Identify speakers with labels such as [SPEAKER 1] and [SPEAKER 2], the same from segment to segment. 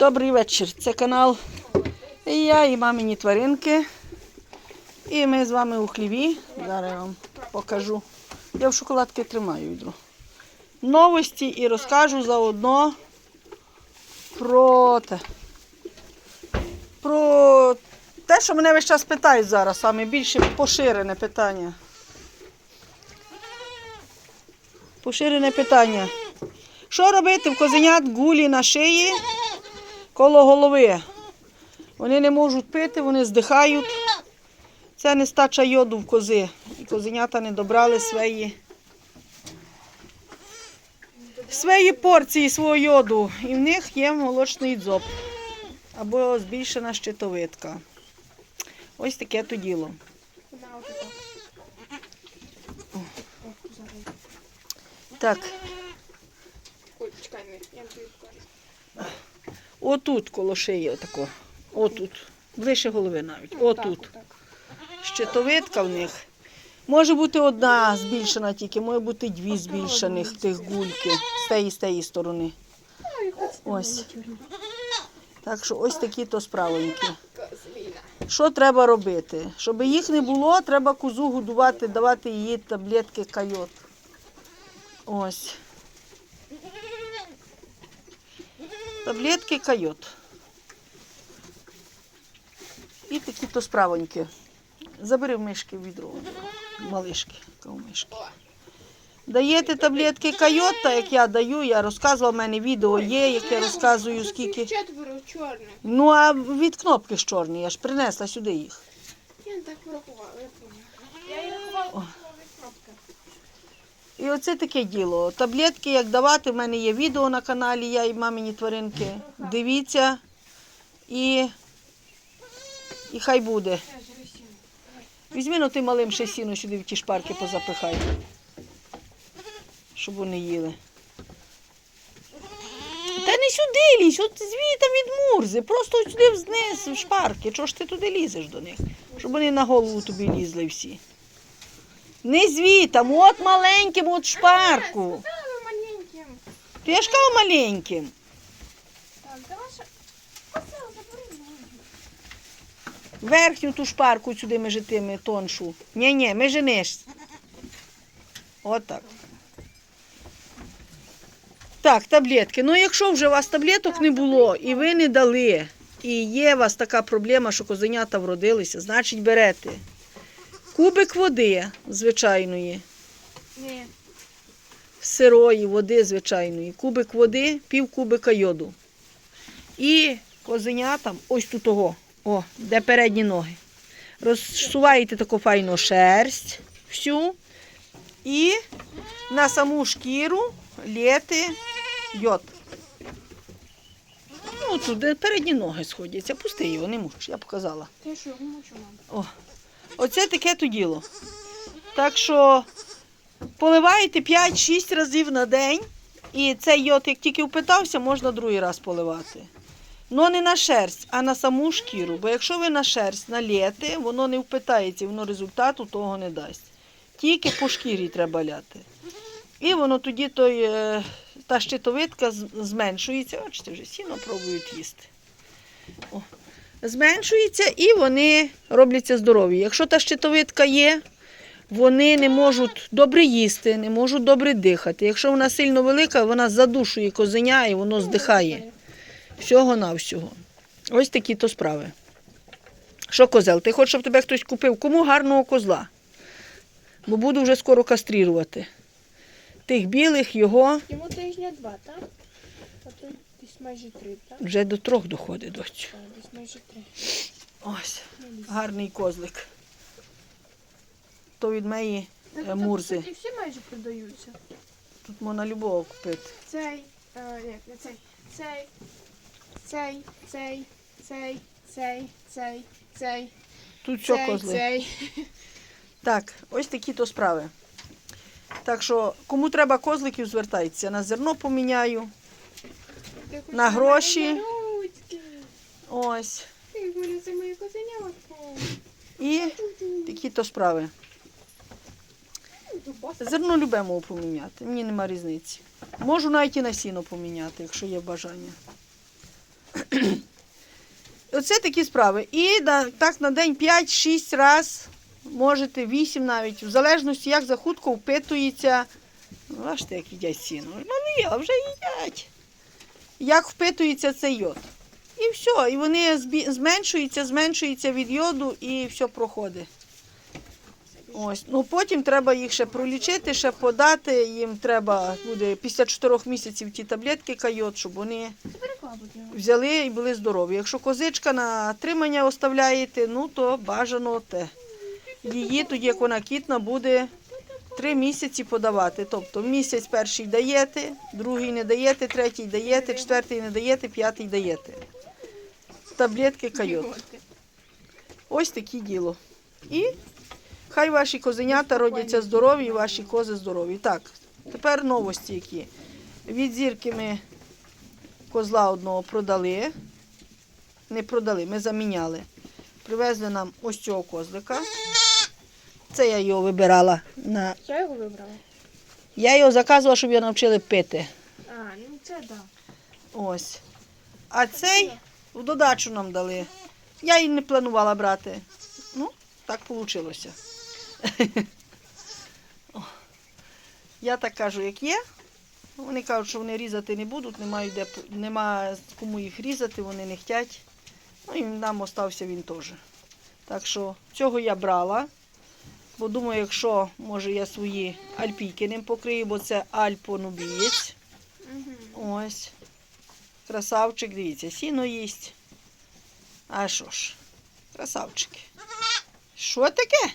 [SPEAKER 1] Добрий вечір. Це канал і я і мамині тваринки. І ми з вами у хліві. Зараз я вам покажу. Я в шоколадки тримаю відро. Новості і розкажу заодно про те. Про те, що мене весь час питають зараз, саме більше поширене питання. Поширене питання. Що робити в козенят гулі на шиї коло голови? Вони не можуть пити, вони здихають. Це нестача йоду в кози. І козенята не добрали свої, свої порції свого йоду. І в них є молочний дзоб або збільшена щитовидка. Ось таке то діло. Так.
[SPEAKER 2] Ой, чекай, я тобі покажу.
[SPEAKER 1] Отут коло шиї, отако. Отут. Ближче голови навіть. Отут. Щитовидка в них. Може бути одна збільшена тільки, може бути дві збільшених тих гульки з тієї з тієї сторони. Ось. Так що ось такі то справоньки. Що треба робити? Щоб їх не було, треба козу годувати, давати їй таблетки кайот. Ось. Таблетки кайот. І такі то справоньки. Забери в мишки відро. Малишки, мишки. Даєте таблетки кайот, так як я даю, я розказувала, в мене відео є, яке розказую скільки.
[SPEAKER 2] Четверо чорних.
[SPEAKER 1] Ну, а від кнопки ж чорні, я ж принесла сюди їх.
[SPEAKER 2] Я не так порахувала, я поняла. Я від кнопки.
[SPEAKER 1] І оце таке діло. Таблетки, як давати, в мене є відео на каналі, я і мамині тваринки. Дивіться і, і хай буде. Візьми ну ти малим ще сіно сюди в ті шпарки позапихай. Щоб вони їли. Та не сюди лізь, от звідти від мурзи, просто сюди вниз в шпарки. Чого ж ти туди лізеш до них? Щоб вони на голову тобі лізли всі. Не звітам, от маленьким, от шпарку.
[SPEAKER 2] Маленьким.
[SPEAKER 1] Ти я ж маленьким.
[SPEAKER 2] Так, давай ще. Оце, забери.
[SPEAKER 1] Верхню ту шпарку сюди межитиме тоншу. Ні-ні, меженеш. От так. Так, таблетки. Ну, якщо вже у вас таблеток не було і ви не дали, і є у вас така проблема, що козенята вродилися, значить берете кубик води звичайної,
[SPEAKER 2] Ні.
[SPEAKER 1] сирої води звичайної, кубик води, пів кубика йоду. І козенятам, ось тут того, о, де передні ноги. Розсуваєте таку файну шерсть всю і на саму шкіру лєте йод. Ну, тут де передні ноги сходяться. Пусти його, не муч, я показала.
[SPEAKER 2] Ти що, мучу, мам?
[SPEAKER 1] О, оце таке то діло. Так що поливаєте 5-6 разів на день. І цей йод, як тільки впитався, можна другий раз поливати. Ну не на шерсть, а на саму шкіру. Бо якщо ви на шерсть налєте, воно не впитається, воно результату того не дасть. Тільки по шкірі треба ляти. І воно тоді той, е, та щитовидка зменшується. Бачите, вже сіно пробують їсти. О. Зменшується і вони робляться здорові. Якщо та щитовидка є, вони не можуть добре їсти, не можуть добре дихати. Якщо вона сильно велика, вона задушує козеня і воно здихає. Всього навсього. Ось такі то справи. Що, козел, ти хочеш, щоб тебе хтось купив? Кому гарного козла? Бо буду вже скоро кастрірувати. Тих білих його
[SPEAKER 2] Йому тижня два, так? Десь майже три, так?
[SPEAKER 1] вже до трьох доходить доцю.
[SPEAKER 2] Так, десь майже три.
[SPEAKER 1] Ось, гарний козлик. То від моєї е, мурзи.
[SPEAKER 2] І всі майже продаються.
[SPEAKER 1] Тут можна любого купити.
[SPEAKER 2] Цей, е, не цей, цей, цей, цей, цей, цей, цей, цей,
[SPEAKER 1] Тут що
[SPEAKER 2] цей,
[SPEAKER 1] козли.
[SPEAKER 2] цей.
[SPEAKER 1] Так, ось такі то справи. Так що, кому треба козликів, звертайтеся. На зерно поміняю. На гроші. Ось. І такі то справи. Зерно любимо поміняти. Мені нема різниці. Можу навіть і на сіно поміняти, якщо є бажання. Оце такі справи. І так на день 5-6 раз, можете 8 навіть, в залежності, як захутко впитується. Ну, Бачите, як їдять сіно. Малі, а вже їдять. Як впитується цей йод. І все. І вони зменшуються, зменшуються від йоду і все проходить. Ось. Ну потім треба їх ще пролічити, ще подати. Їм треба буде після 4 місяців ті таблетки кайот, щоб вони взяли і були здорові. Якщо козичка на тримання оставляєте, ну то бажано те. Її тоді, як вона кітна, буде три місяці подавати. Тобто місяць перший даєте, другий не даєте, третій даєте, четвертий не даєте, п'ятий даєте. Таблетки кайот. Ось таке діло. І хай ваші козенята родяться здорові, і ваші кози здорові. Так, тепер новості які. Від зірки ми козла одного продали. Не продали, ми заміняли. Привезли нам ось цього козлика. Це я його вибирала. На...
[SPEAKER 2] Я його вибрала.
[SPEAKER 1] Я його заказувала, щоб його навчили пити.
[SPEAKER 2] А, ну це да.
[SPEAKER 1] Ось. А цей в додачу нам дали. Я її не планувала брати. Ну, так вийшло. Я так кажу, як є. Вони кажуть, що вони різати не будуть, немає, де, нема кому їх різати, вони не хочуть. Ну і нам остався він теж. Так що цього я брала. Бо думаю, якщо може я свої альпійки ним покрию, бо це альпонубієць.
[SPEAKER 2] Угу.
[SPEAKER 1] Ось. Красавчик, дивіться, сіно їсть. А що ж? Красавчики. Що таке?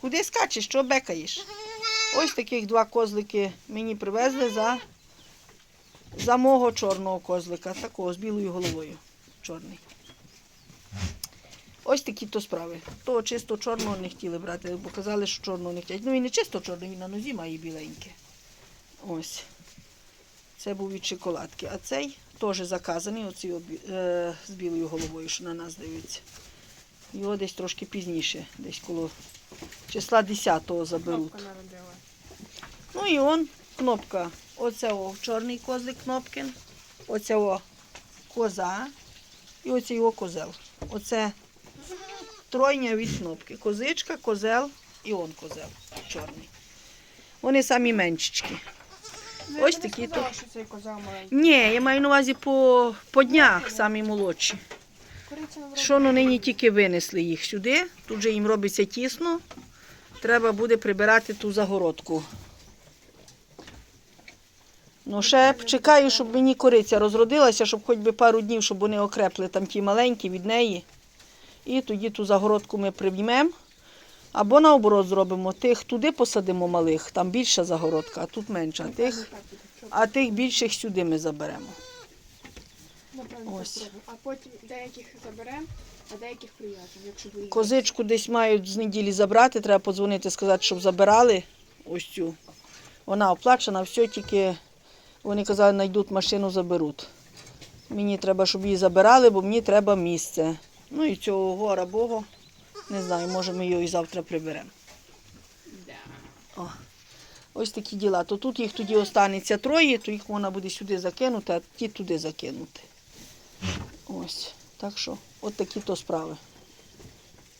[SPEAKER 1] Куди скачеш? Що бекаєш? Ось таких два козлики мені привезли за, за мого чорного козлика, такого з білою головою. Чорний. Ось такі то справи. Того чисто чорного не хотіли брати, бо казали, що чорного не хочуть. Ну він не чисто чорний, він на нозі має біленьке. Ось. Це був від шоколадки. А цей теж заказаний, оцей обі- е, з білою головою, що на нас дивиться. Його десь трошки пізніше, десь коло числа 10-го заберуть. Ну і он кнопка. Оце о, чорний козлик Кнопкін, оце о, коза і оце його козел. Оце тройня від кнопки. Козичка, козел і он козел чорний. Вони самі меншечки.
[SPEAKER 2] Ну,
[SPEAKER 1] Ось
[SPEAKER 2] я не
[SPEAKER 1] такі то.
[SPEAKER 2] що цей маленький.
[SPEAKER 1] Ні, я маю на увазі по, по днях самі молодші. Що ну нині тільки винесли їх сюди, тут же їм робиться тісно. Треба буде прибирати ту загородку. Ну, ще б чекаю, щоб мені кориця розродилася, щоб хоч би пару днів, щоб вони окрепли там ті маленькі від неї. І тоді ту загородку ми приймемо. Або наоборот зробимо. Тих туди посадимо малих, там більша загородка, а тут менша. А тих, а тих більших сюди ми заберемо. Ось.
[SPEAKER 2] А потім деяких заберемо, а деяких прив'яжемо, якщо буде.
[SPEAKER 1] Козичку десь мають з неділі забрати, треба подзвонити, сказати, щоб забирали ось цю. Вона оплачена, все тільки вони казали, знайдуть машину, заберуть. Мені треба, щоб її забирали, бо мені треба місце. Ну і цього гора Богу. Не знаю, може ми його і завтра приберемо. Ось такі діла. То тут їх тоді останеться троє, то їх можна буде сюди закинути, а ті туди закинути. Ось. Так що, от такі то справи.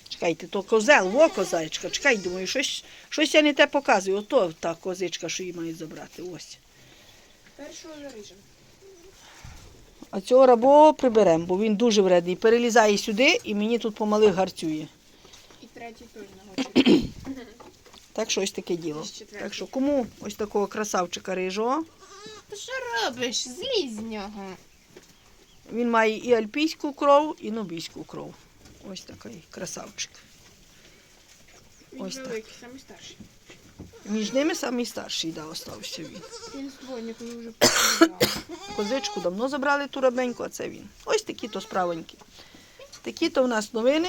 [SPEAKER 1] Чекайте, то козел, во козачка. Чекай, думаю, щось, щось я не те показую. Ото та козичка, що її мають забрати. Ось.
[SPEAKER 2] Першого заріжемо.
[SPEAKER 1] А цього рабого приберемо, бо він дуже вредний. Перелізає сюди і мені тут помалих гарцює.
[SPEAKER 2] І третій теж на.
[SPEAKER 1] Так що ось таке діло. Так що кому ось такого красавчика рижого,
[SPEAKER 2] Ти що робиш? Злізь з нього.
[SPEAKER 1] Він має і альпійську кров, і нубійську кров. Ось такий красавчик.
[SPEAKER 2] Він
[SPEAKER 1] Ось так.
[SPEAKER 2] великий, самий старший.
[SPEAKER 1] Між ними самий старший да, остався він.
[SPEAKER 2] Він з двойникою вже.
[SPEAKER 1] Козичку давно забрали ту рабеньку, а це він. Ось такі то справоньки. Такі то в нас новини.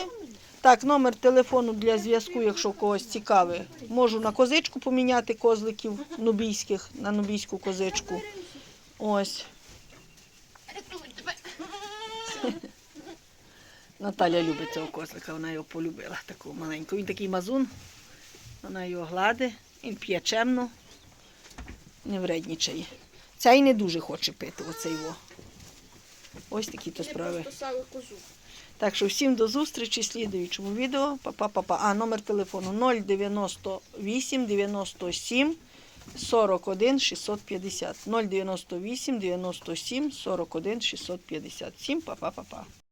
[SPEAKER 1] Так, номер телефону для зв'язку, якщо когось цікавий. Можу на козичку поміняти козликів нубійських, на нубійську козичку. Ось. Наталя любить цього козлика, вона його полюбила, такого маленького. Він такий мазун, вона його гладить, він п'є чемно, не вреднічає. Цей не дуже хоче пити, оцей во. Ось такі то справи. Так що всім до зустрічі слідуючому відео. Па-па-па-па. А номер телефону 098 97 41 650. 098 97 41 650. Всім па-па-па-па.